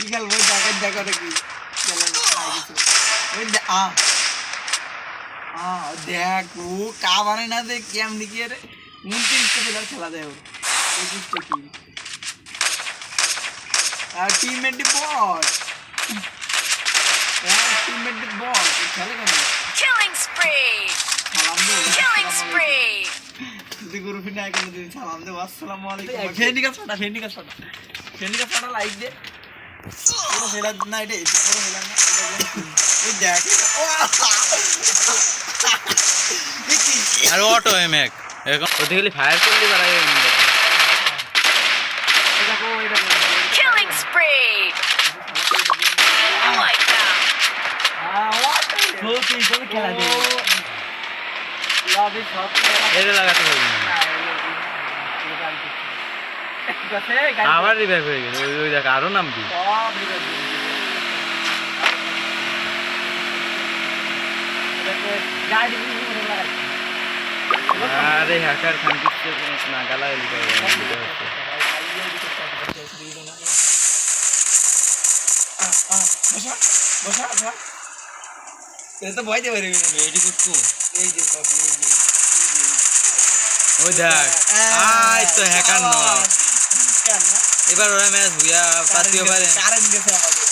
কি দেখো ওই দে- আ। আ, দেখ ও কা মানে না দেখ কেমনি কি রে। খেলা দেয় ওর পঁচিশটা টিম আর টিমমেট বট। হ্যাঁ টিমমেট বট। খেলে কেন Killing spree! সালাম দে Killing spree! যদি গ্রুপে না করে দিন সালাম দে আসসালামু আলাইকুম। ফেন্ডিকা ছটা ফেন্ডিকা ছটা ফেন্ডিকা ছটা লাইক দে। না এটা না এই দেখ আর অটো এম এক এরকম ওতে গেলে ফায়ার করলে কো। Killing spree! Like that. খেলা এটা লাগাতে পারবি না। আবার রিভাইভ হয়ে গেল ওই ওই দেখ আরও নামবি আরে হ্যাকার খান কিছু না গালা এটা তো ভয় দেবে রে এডি কুকু এই যে কপি এই যে ওই দেখ আই তো হ্যাকার নয়। এবার ওরা ম্যাচ ভুইয়া পাতিও পারে কারেন্ট গেছে আমাদের